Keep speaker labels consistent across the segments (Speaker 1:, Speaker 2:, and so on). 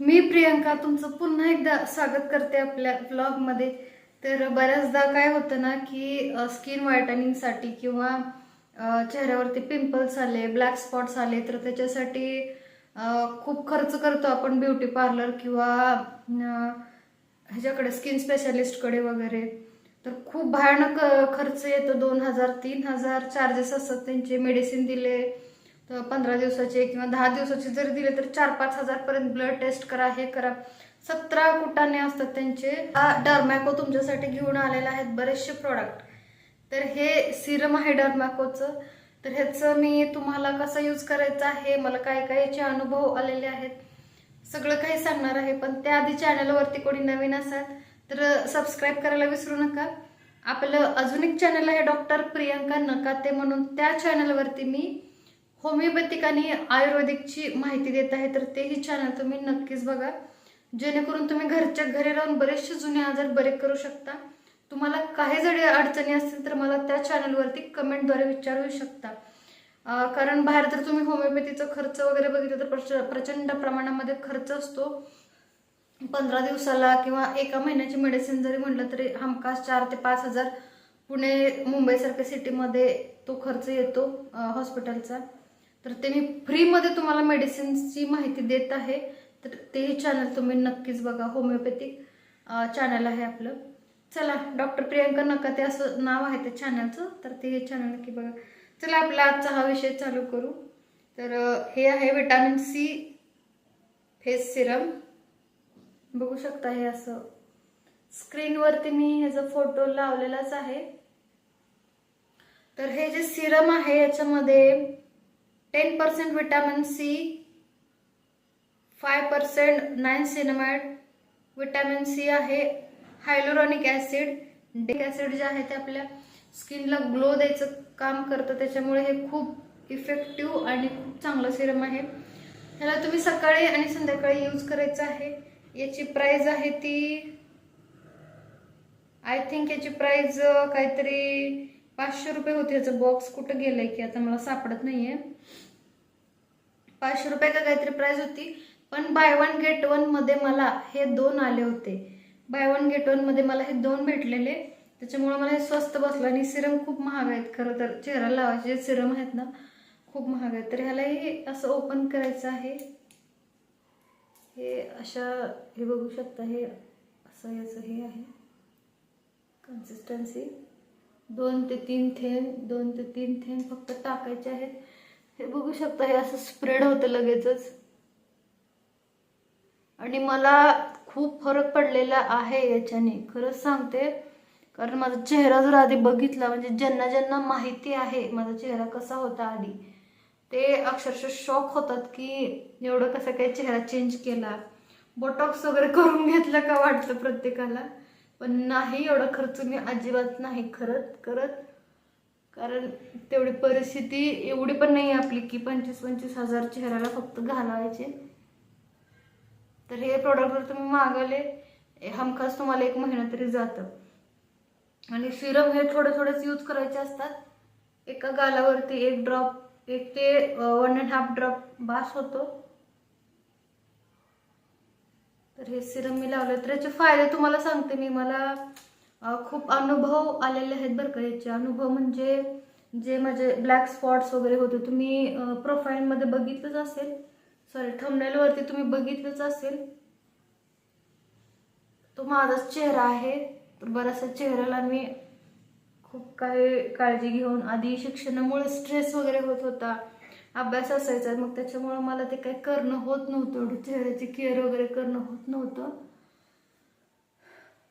Speaker 1: मी प्रियंका तुमचं पुन्हा एकदा स्वागत करते आपल्या ब्लॉगमध्ये तर बऱ्याचदा काय होतं ना की स्किन व्हायटनिंगसाठी किंवा चेहऱ्यावरती पिंपल्स आले ब्लॅक स्पॉट्स आले तर त्याच्यासाठी खूप खर्च करतो आपण ब्युटी पार्लर किंवा ह्याच्याकडे स्किन स्पेशालिस्टकडे वगैरे. तर खूप भयानक खर्च येतो. दोन हजार तीन हजार चार्जेस असतात. त्यांचे मेडिसिन दिले. तर पंधरा दिवसाचे किंवा दहा दिवसाचे जरी दिले तर चार पाच हजारपर्यंत ब्लड टेस्ट करा हे करा. सतरा कुटाने असतात त्यांचे. डर्मॅको तुमच्यासाठी घेऊन आलेले आहेत बरेचसे प्रॉडक्ट तर हे सिरम आहे डर्मॅकोचं तर ह्याचं मी तुम्हाला कसं यूज करायचं आहे मला काय काय याचे अनुभव आलेले आहेत सगळं काही सांगणार आहे. पण त्याआधी चॅनलवरती कोणी नवीन असाल तर सबस्क्राईब करायला विसरू नका. आपलं अजून एक चॅनल आहे डॉक्टर प्रियंका नकाते म्हणून. त्या चॅनलवरती मी होमिओपॅथिक आणि आयुर्वेदिकची माहिती देत आहे तर तेही चॅनल तुम्ही नक्कीच बघा. जेणेकरून तुम्ही घरच्या घरी राहून बरेचसे जुने आजार बरे करू शकता. तुम्हाला काही जरी अडचणी असतील तर मला त्या चॅनलवरती कमेंटद्वारे विचारू शकता. कारण बाहेर जर तुम्ही होमिओपॅथीचा खर्च वगैरे बघितलं तर प्रच- प्रचंड प्रमाणामध्ये खर्च असतो. पंधरा दिवसाला किंवा एका महिन्याची मेडिसिन जरी म्हटलं तरी हमखास चार ते पाच हजार पुणे मुंबईसारख्या सिटीमध्ये तो खर्च येतो हॉस्पिटलचा तर ते मी फ्रीमध्ये तुम्हाला मेडिसिन्सची माहिती देत आहे. तर तेही चॅनल तुम्ही नक्कीच बघा. होमिओपॅथिक चॅनल आहे आपलं. चला डॉक्टर प्रियंका नका ते असं नाव आहे त्या चॅनलचं तर ते हे चॅनल नक्की बघा. चला आपला आजचा हा विषय चालू करू. तर हे आहे विटॅमिन सी फेस सिरम बघू शकता हे असं. स्क्रीनवरती मी ह्याचा फोटो लावलेलाच आहे. तर हे जे सिरम आहे याच्यामध्ये ten percent vitamin C five percent niacinamide vitamin C आहे हायलोरॉनिक ॲसिड डेक ॲसिड जे आहे ते आपल्या स्किनला ग्लो द्यायचं काम करतं. त्याच्यामुळे हे खूप इफेक्टिव्ह आणि खूप चांगलं सिरम आहे. ह्याला तुम्ही सकाळी आणि संध्याकाळी यूज करायचं आहे. याची प्राईज आहे ती आय थिंक याची प्राईज काहीतरी पाचशे रुपये होती. याचं बॉक्स कुठं गेलं आहे की आता मला सापडत नाही आहे पाचशे रुपये का काहीतरी प्राईज होती. पण बाय वन गेट वनमध्ये मला हे दोन आले होते. बाय वन गेट वनमध्ये मला हे दोन भेटलेले. त्याच्यामुळे मला हे स्वस्त बसलं आणि सिरम खूप महाग आहेत. खरं तर चेहऱ्याला लावायचे जे सिरम आहेत ना खूप महाग आहेत. तर ह्यालाही असं ओपन करायचं आहे. हे अशा हे बघू शकता हे असं याचं हे आहे. कन्सिस्टन्सी दोन ते तीन थेंब दोन ते तीन थेंब फक्त टाकायचे आहेत. हे बघू शकता हे असं स्प्रेड होतं लगेचच. आणि मला खूप फरक पडलेला आहे याच्याने. खरंच सांगते कारण माझा चेहरा जर आधी बघितला म्हणजे ज्यांना ज्यांना माहिती आहे माझा चेहरा कसा होता आधी ते अक्षरशः शॉक होतात की एवढं कसं काय चेहरा चेंज केला. बोटॉक्स वगैरे करून घेतलं का वाटतं प्रत्येकाला पण नाही एवढा खर्च मी अजिबात नाही खरंच करत. कारण तेवढी परिस्थिती एवढी पण नाही आपली की पंचवीस पंचवीस हजार चेहऱ्याला फक्त घालावायचे. तर हे प्रोडक्ट जर तुम्ही मागवले हमखास तुम्हाला एक महिना तरी जातं. आणि सिरम हे थोडे थोडेच यूज करायचे असतात. एका गालावरती एक ड्रॉप एक ते वन अँड हाफ ड्रॉप बास होतो. तर हे सिरम मी लावलं तर याचे फायदे तुम्हाला सांगते मी. मला खूप अनुभव आलेले आहेत बरं का याचे. अनुभव म्हणजे जे माझे ब्लॅक स्पॉट्स वगैरे होते तुम्ही प्रोफाईलमध्ये बघितलंच असेल. सॉरी थंबनेलवरती तुम्ही बघितलंच असेल. तो माझाच चेहरा आहे. तर बऱ्याचशा चेहऱ्याला मी खूप काही काळजी घेऊन आधी शिक्षणामुळे स्ट्रेस वगैरे होत होता. अभ्यास असायचा मग त्याच्यामुळं मला ते काही करणं होत नव्हतं. चेहऱ्याची केअर वगैरे करणं होत नव्हतं.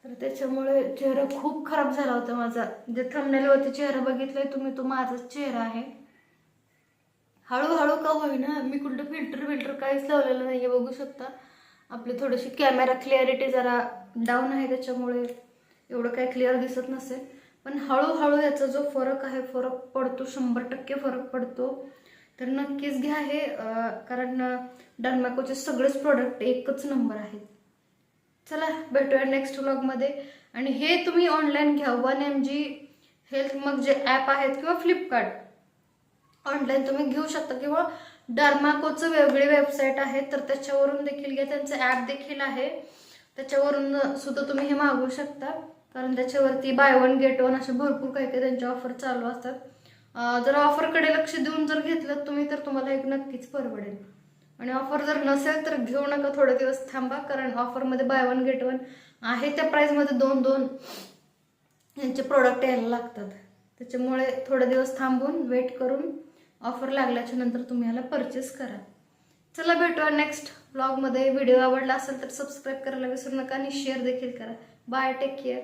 Speaker 1: तर त्याच्यामुळे चेहरा खूप खराब झाला होता माझा. म्हणजे जे थंबनेलवरती चेहरा बघितलाय तुम्ही तो माझाच चेहरा आहे. हळूहळू का होईना मी कुठलं फिल्टर फिल्टर काहीच लावलेलं नाही बघू शकता. आपली थोडीशी कॅमेरा क्लिअरिटी जरा डाऊन आहे त्याच्यामुळे एवढं काही क्लिअर दिसत नसेल. पण हळूहळू याचा जो फरक आहे फरक पडतो शंभर टक्के फरक पडतो. तर नक्कीच घ्या हे कारण डर्मॅकोचे सगळेच प्रोडक्ट एकच नंबर आहेत. चला भेटूया नेक्स्ट व्लॉगमध्ये आणि हे तुम्ही ऑनलाईन घ्या. वन एम जी हेल्थ मग जे ॲप आहेत किंवा फ्लिपकार्ट ऑनलाईन तुम्ही घेऊ शकता. किंवा डर्माकोचं वेगळी वेबसाईट आहे तर त्याच्यावरून देखील घ्या. त्यांचं ॲप देखील आहे. त्याच्यावरून सुद्धा तुम्ही हे मागवू शकता. कारण त्याच्यावरती बाय वन गेट वन असे भरपूर काही काही त्यांच्या ऑफर चालू असतात. जर ऑफरकडे लक्ष देऊन जर घेतलं तुम्ही तर तुम्हाला एक नक्कीच परवडेल. आणि ऑफर जर नसेल तर घेऊ नका थोडे दिवस थांबा कारण ऑफरमध्ये बाय वन गेट वन आहे त्या प्राईजमध्ये दोन दोन यांचे प्रोडक्ट यायला लागतात. त्याच्यामुळे थोडे दिवस थांबून वेट करून ऑफर लागल्याच्या नंतर तुम्ही याला परचेस करा. चला भेटूया नेक्स्ट ब्लॉगमध्ये व्हिडिओ आवडला असेल तर सबस्क्राईब करायला विसरू नका आणि शेअर देखील करा. Bye take care